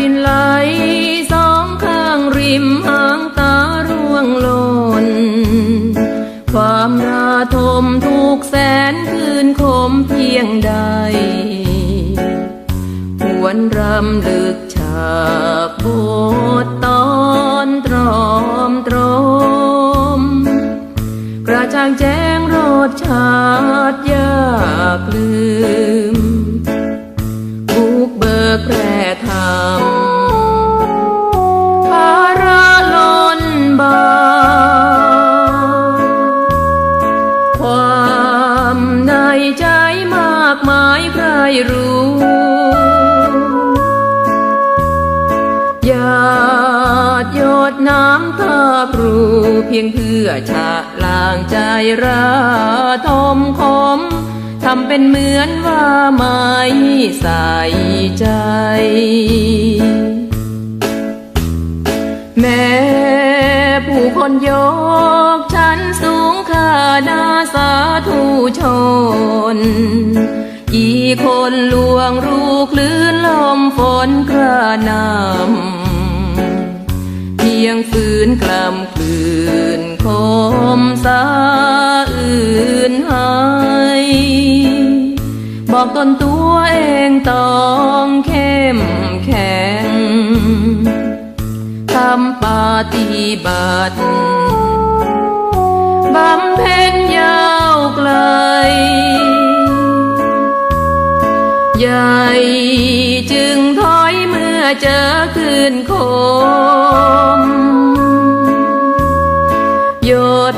รินไหลสองข้างริมหางตาร่วงหล่น ความราทมทุกแสนคืนคมเพียงใดหวนรำลึกฉากบทตอนตรอมตรม กระจ่างแจ้งรสชาติยากลืมายรู้ หยาดหยดน้ำตาปรูเพียงเพื่อชะล้างใจราทมคมทำเป็นเหมือนว่าไม่ใส่ใจ แม้ผู้คนยกฉันสูงค่าดาสาธุชน กี่คนลวงรูคลื่นลมฝนกระนำเพียงฝืนกลำกลืนคมสาอื่นหายบอกตนตัวเองต้องเข้มแข็งทำปฏิบัติบำเพ็ญยาวไกล ใหญ่จึงถอยเมื่อเจอคืนคมหยด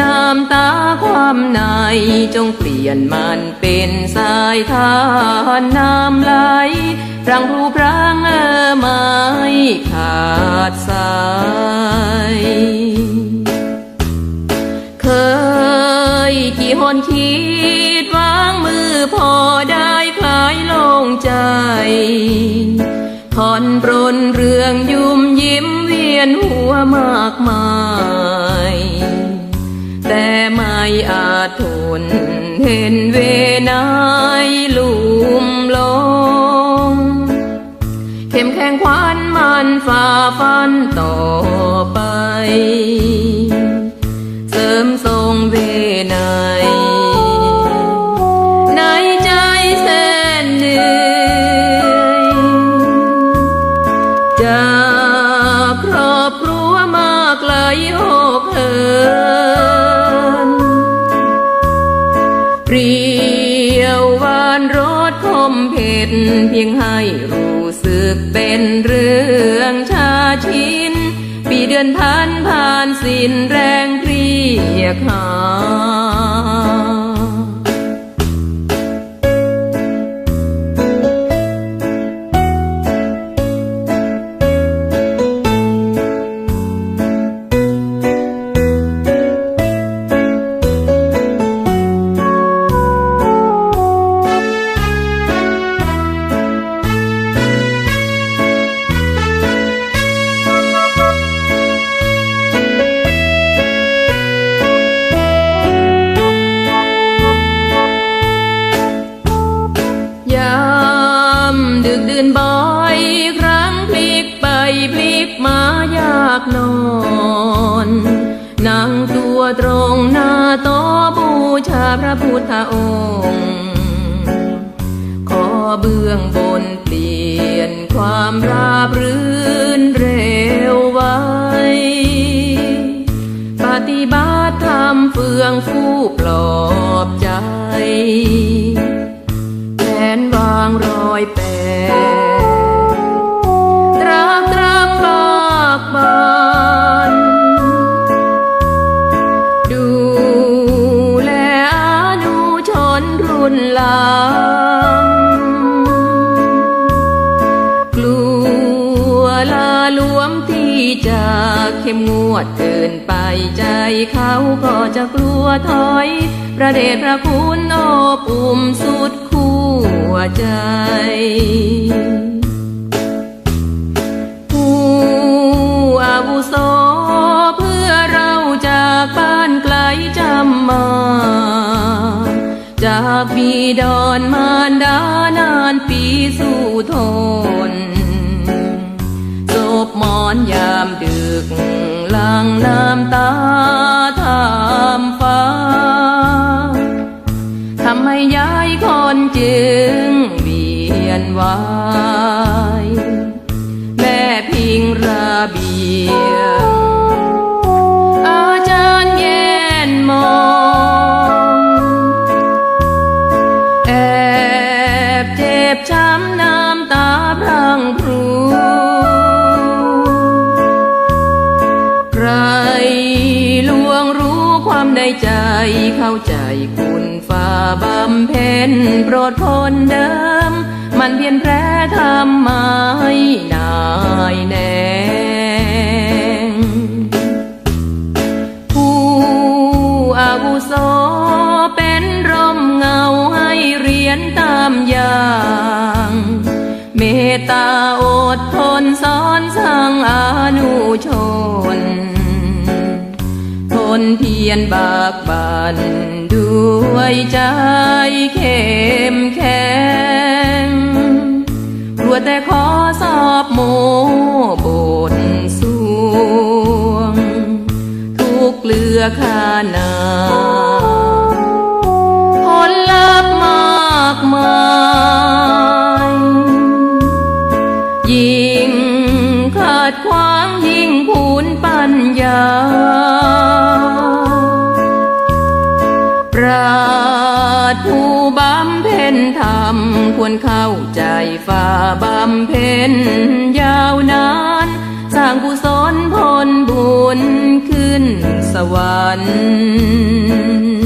น้ำตาความในจงเปลี่ยนมันเป็นสายทานน้ำไหลรังรูพรางเออไม้ขาดสายเคยกี่หนคิดวางมือพอ ใจ ผ่อนปรนเรื่องยุ่มยิ้มเวียนหัวมากมาย แต่ไม่อาจทนเห็นเวนายลุ่มลง เข้มแข็งควันมันฝ่าฟันต่อานรสคมเผ็ดเพียงให้รู้สึกเป็นเรื่องชาชิน ปีเดือนผ่านผ่านสิ้นแรงเพรียกหา นนั่งตัวตรงหน้าต๊ะบูชาพระพุทธองค์ ขอเบื้องบนเปลี่ยนความราบรื่นเร็วไวปฏิบัติธรรมเฟื่องฟูปลอบใจแขนวางรอยแป เข้มงวดเกินไปใจเขาก็จะกลัวถอยพระเดชพระคุณโอบอุ่มสุดคู่ใจผู้อาวุโสเพื่อเราจากบ้านไกลจำมาจากบิดอนมารดานานปีสู่ทน กหลังน้ำตาทำฟ้าทำให้ย้ายคนจึงเวียนวายแม่พิงระเบียงอาจารย์แย่นมองแอบเจ็บช้ำน้ำตาพรังพ ในใจเข้าใจคุณฝ่าบำเพ็ญโปรดพนเดิม มันเพียนแพร่ทำไมนายแนงผู้อาวุโสเป็นร่มเงาให้เรียนตามอย่าง เมตตาอดทนสอนสั่งอนุชน พียรบากบันด้วยใจเข้มแข็งกลัวแต่ขอสอบโมบทสวง ทุกเลือขานา ธรรมควรเข้าใจฝ่าบำเพ็ญยาวนาน สร้างกุศลผลบุญขึ้นสวรรค์